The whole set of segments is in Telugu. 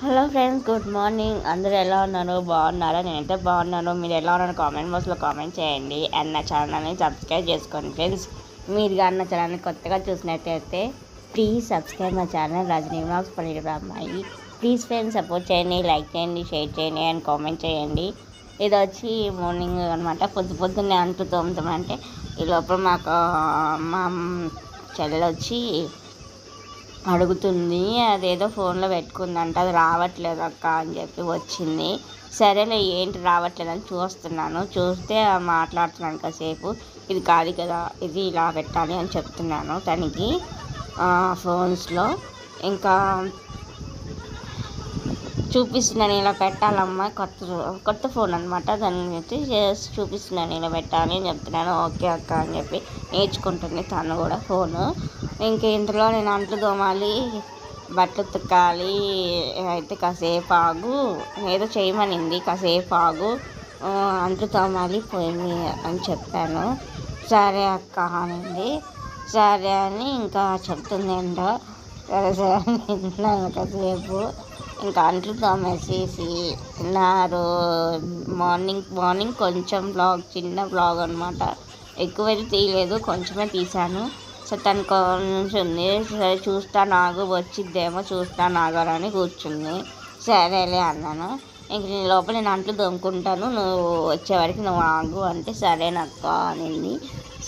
Hello friends good morning. అందరూ ఎలా ఉన్నారు? బాగున్నారా? నేనైతే బాగున్నాను. మీరు ఎలా ఉన్నారో? కామెంట్ బాక్స్లో కామెంట్ చేయండి. అండ్ నా ఛానల్ని సబ్స్క్రైబ్ చేసుకోండి ఫ్రెండ్స్. మీరు కానీ నా ఛానల్ని కొత్తగా చూసినట్టయితే ప్లీజ్ సబ్స్క్రైబ్ మా ఛానల్ రజనీ బ్లాగ్స్ పన్నెండు అమ్మాయి. ప్లీజ్ ఫ్రెండ్స్ సపోర్ట్ చేయండి లైక్ చేయండి షేర్ చేయండి అండ్ కామెంట్ చేయండి. ఇది వచ్చి మార్నింగ్ అనమాట పొద్దు పొద్దున్నే అంటూ తోముతామంటే ఈ లోపల మాకు మా చెల్లెలు వచ్చి అడుగుతుంది. అదేదో ఫోన్లో పెట్టుకుందంట. అది రావట్లేదు అక్క అని చెప్పి వచ్చింది. సరేలే ఏంటి రావట్లేదని చూస్తున్నాను. చూస్తే మాట్లాడుతున్నాను కాసేపు. ఇది కాదు కదా ఇది ఇలా పెట్టాలి అని చెప్తున్నాను తనకి ఫోన్స్లో. ఇంకా చూపిస్తున్నాను ఇలా పెట్టాలమ్మా. కొత్త కొత్త ఫోన్ అనమాట దాన్ని అయితే చేసి చూపిస్తున్నాను ఇలా పెట్టాలి అని చెప్తున్నాను. ఓకే అక్క అని చెప్పి నేర్చుకుంటుంది తను కూడా ఫోను. ఇంక ఇంతలో నేను అంట్లు తోమాలి బట్టలు ఉతకాలి అయితే కాసేపు ఆగు. ఏదో చేయమనింది కాసేపు ఆగు. అంట్లు తోమాలి పోయింది అని చెప్పాను. సరే అక్క అనింది. సరే అని ఇంకా చెప్తుంది ఏంటో. సరే సరే అని కాసేపు ఇంకా అంట్లు తోమేసేసి తిన్నారు. మార్నింగ్ మార్నింగ్ కొంచెం బ్లాగ్ చిన్న బ్లాగ్ అనమాట ఎక్కువైతే తీయలేదు కొంచెమే తీశాను. సో తను కొంచుంది సరే చూస్తా నాగు వచ్చిద్దేమో చూస్తా నాగాలని కూర్చుంది. సరేలే అన్నాను. ఇంక నేను లోపల నేను అంట్లు దొమ్ముకుంటాను నువ్వు వచ్చేవరకు నువ్వు ఆగు అంటే సరే నక్క అనింది.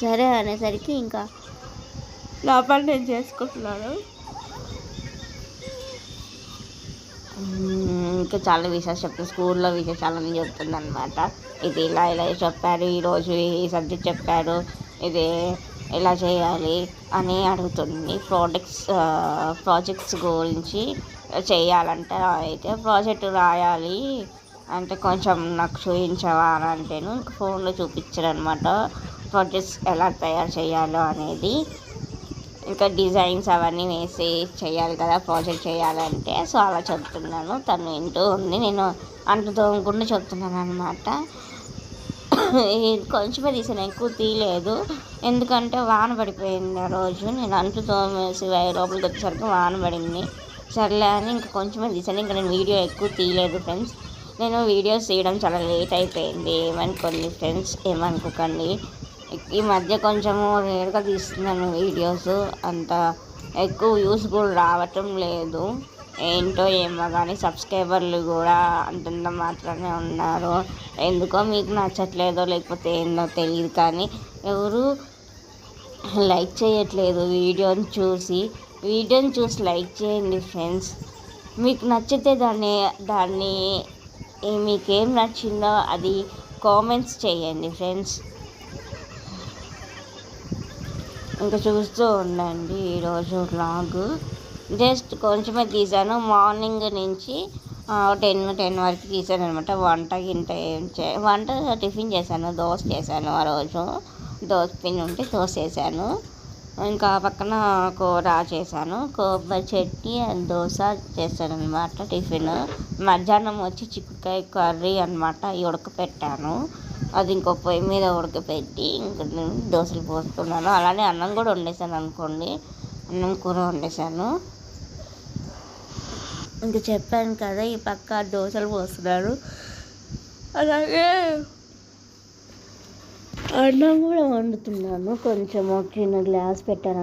సరే అనేసరికి ఇంకా లోపల నేను చేసుకుంటున్నాను. ఇంకా చాలా విషయాలు చెప్తుంది స్కూల్లో విశేషాలన్నీ చెప్తుంది అనమాట ఇది ఇలా ఇలా చెప్పారు ఈరోజు ఈ సబ్జెక్ట్ చెప్పారు ఇది ఎలా చేయాలి అని అడుగుతుంది. ప్రాజెక్ట్స్ ప్రాజెక్ట్స్ గురించి చేయాలంటే అయితే. ప్రాజెక్ట్ రాయాలి అంటే కొంచెం నాకు చూపించవా అని అంటేను ఇంకా ఫోన్లో చూపించారు అనమాట ప్రాజెక్ట్స్ ఎలా తయారు చేయాలో అనేది. ఇంకా డిజైన్స్ అవన్నీ వేసి చేయాలి కదా ప్రాజెక్ట్ చేయాలంటే. సో అలా చెప్తున్నాను. తను వింటూ ఉంది. నేను అంటు తోముకుండా చెప్తున్నాను అనమాట కొంచెమే తీసాను. ఎక్కువ తీయలేదు. ఎందుకంటే వాన పడిపోయింది ఆ రోజు. నేను అంటు తోమేసి లోపలికి వచ్చేసరికి వాన పడింది. సర్లే అని ఇంకా కొంచెమే తీసాను. ఇంకా నేను వీడియో ఎక్కువ తీయలేదు ఫ్రెండ్స్. నేను వీడియోస్ తీయడం చాలా లేట్ అయిపోయింది. ఏమనుకోండి ఫ్రెండ్స్? ఏమనుకోకండి. ఈ మధ్య కొంచెము రేర్గా తీస్తున్నాను వీడియోస్ అంత ఎక్కువ వ్యూస్ కూడా రావటం లేదు. ఏంటో ఏమో కానీ సబ్స్క్రైబర్లు కూడా అంతంత మాత్రమే ఉన్నారు. ఎందుకో మీకు నచ్చట్లేదో లేకపోతే ఏందో తెలియదు కానీ ఎవరు లైక్ చేయట్లేదు వీడియోని చూసి. వీడియోని చూసి లైక్ చేయండి ఫ్రెండ్స్ మీకు నచ్చితే దాన్ని దాన్ని మీకేం నచ్చిందో అది కామెంట్స్ చేయండి ఫ్రెండ్స్ ఇంకా చూస్తూ ఉండండి ఈరోజు వ్లాగ్ జస్ట్ కొంచెమే తీసాను. మార్నింగ్ నుంచి టెన్ టెన్ వరకు తీసాను అనమాట వంట గింట ఏం చే వంట టిఫిన్ చేశాను. దోశ చేశాను ఆ రోజు. దోశ పిండి ఉంటే దోశ వేసాను ఇంకా పక్కన కూర చేశాను. కొబ్బరి చట్నీ అండ్ దోశ చేశాను అనమాట టిఫిన్. మధ్యాహ్నం వచ్చి చిక్కుకాయ కర్రీ అనమాట ఉడకపెట్టాను. అది ఇంకో పొయ్యి మీద ఉడకపెట్టి ఇంక దోశలు పోస్తున్నాను. అలానే అన్నం కూడా వండేసాను అనుకోండి. అన్నం కూర వండేసాను ఇంక చెప్పాను కదా ఈ పక్క దోశలు పోస్తున్నారు. అలాగే అన్నం కూడా వండుతున్నాను. కొంచెం ఒక చిన్న గ్లాస్ పెట్టాను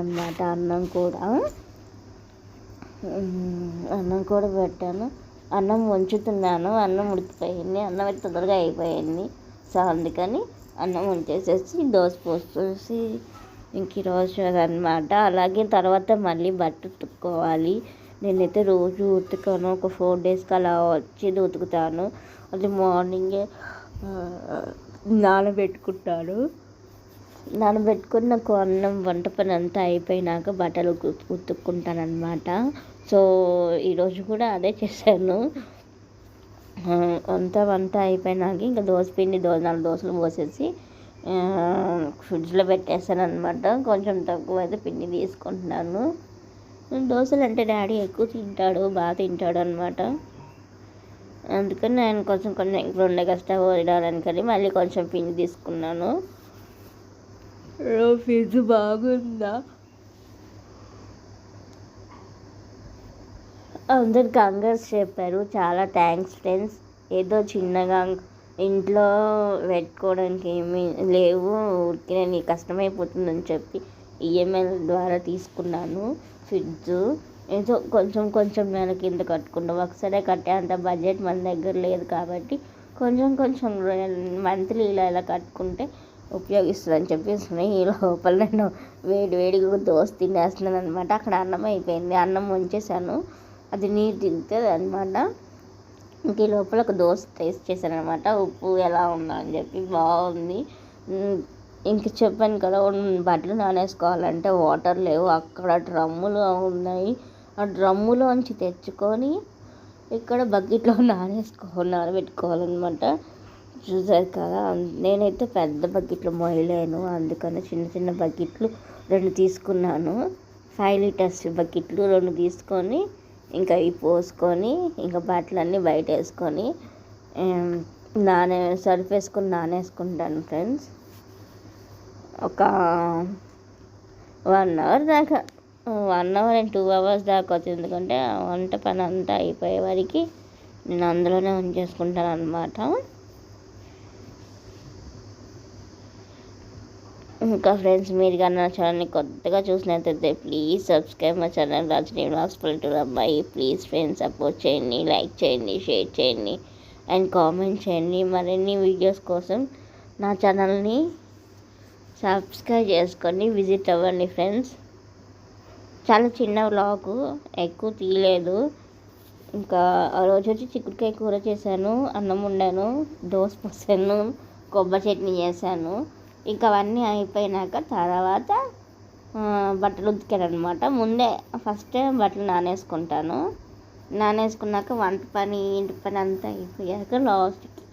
అన్నం కూడా. అన్నం కూడా పెట్టాను. అన్నం వంచుతున్నాను. అన్నం ఉడికిపోయింది. అన్నం అయితే తొందరగా అయిపోయింది. సో అందుకని అన్నం వంచేసేసి దోశ పోసేసి ఇంక ఈరోజు అదనమాట. అలాగే తర్వాత మళ్ళీ బట్ట ఉతుక్కోవాలి. నేనైతే రోజు ఉతుకాను. ఒక ఫోర్ డేస్కి అలా వచ్చి ఉతుకుతాను. అది మార్నింగే నానబెట్టుకుంటాను. నానబెట్టుకుని నాకు అన్నం వంట పని అంతా అయిపోయినాక బట్టలు ఉతుక్కుంటాను అనమాట సో ఈరోజు కూడా అదే చేశాను. అంతా వంట అయిపోయినాక ఇంకా దోశ పిండి దోశ నాలుగు దోశలు పోసేసి ఫ్రిడ్జ్లో పెట్టేస్తాను అనమాట కొంచెం తక్కువ అయితే పిండి తీసుకుంటున్నాను. దోశలు అంటే డాడీ ఎక్కువ తింటాడు బాగా తింటాడు అనమాట అందుకని నేను కొంచెం కొంచెం ఇప్పుడు ఉండే కానీ మళ్ళీ కొంచెం పిండి తీసుకున్నాను. ఫ్రిడ్జ్ బాగుందా? అందరు కంగ్రెస్ చెప్పారు. చాలా థ్యాంక్స్ ఫ్రెండ్స్ ఏదో చిన్నగా ఇంట్లో పెట్టుకోవడానికి ఏమీ లేవు. ఊరికే నీకు కష్టమైపోతుందని చెప్పి ఈఎంఐల ద్వారా తీసుకున్నాను. ఫ్రిడ్జ్ ఏదో కొంచెం కొంచెం నెల కింద కట్టుకుంటాం ఒకసారి కట్టే అంత బడ్జెట్ మన దగ్గర లేదు కాబట్టి కొంచెం కొంచెం మంత్లీ ఇలా ఇలా కట్టుకుంటే ఉపయోగిస్తుందని చెప్పేసి ఈ లోపల నేను వేడి వేడిగా దోశ తినేస్తున్నాను అనమాట అక్కడ అన్నం అయిపోయింది. అన్నం ఉంచేసాను అది నీరు దిగుతుంది అనమాట ఇంక ఈ లోపల ఒక దోశ టేస్ట్ చేశాను అనమాట ఉప్పు ఎలా ఉందా అని చెప్పి బాగుంది. ఇంక చెప్పాను కదా బట్టలు నానేసుకోవాలంటే వాటర్ లేవు. అక్కడ డ్రమ్ములు ఉన్నాయి. ఆ డ్రమ్ములోంచి తెచ్చుకొని ఇక్కడ బకెట్లో నానేసుకో నానబెట్టుకోవాలన్నమాట చూసారు కదా నేనైతే పెద్ద బకెట్లు మోయలేను అందుకని చిన్న చిన్న బకెట్లు రెండు తీసుకున్నాను. ఫైవ్ లీటర్స్ బకెట్లు రెండు తీసుకొని ఇంకా ఇవి పోసుకొని ఇంకా బట్టలన్నీ బయట వేసుకొని నానే సర్ఫ్ వేసుకొని నానేసుకుంటాను ఫ్రెండ్స్. ఒక వన్ అవర్ దాకా one hour and two hours దాకా అవుతుంది. ఎందుకంటే ఆ వంట పని అంతా అయిపోయే వరకు నేను అందులోనే ఉంచేసుకుంటాను అనమాట ఇంకా ఫ్రెండ్స్ మీరు కానీ నా ఛానల్ని కొత్తగా చూసినట్లయితే ప్లీజ్ సబ్స్క్రైబ్ మా ఛానల్ రాజనీ వ్లాగ్స్ పల్లెటూరు అబ్బాయి. ప్లీజ్ ఫ్రెండ్స్ సపోర్ట్ చేయండి లైక్ చేయండి షేర్ చేయండి అండ్ కామెంట్ చేయండి. మరిన్ని వీడియోస్ కోసం నా ఛానల్ని సబ్స్క్రైబ్ చేసుకొని విజిట్ అవ్వండి ఫ్రెండ్స్. చాలా చిన్న వ్లాగు ఎక్కువ తీయలేదు. ఇంకా ఆ రోజు వచ్చి చిక్కుడుకాయ కూర చేశాను అన్నం వండాను దోశ పోసాను కొబ్బరి చట్నీ చేశాను. ఇంకా అవన్నీ అయిపోయినాక తర్వాత బట్టలు ఉతికాను ముందే ఫస్ట్ బట్టలు నానేసుకుంటాను. నానేసుకున్నాక వంట పని ఇంటి పని అంతా అయిపోయాక లాస్ట్కి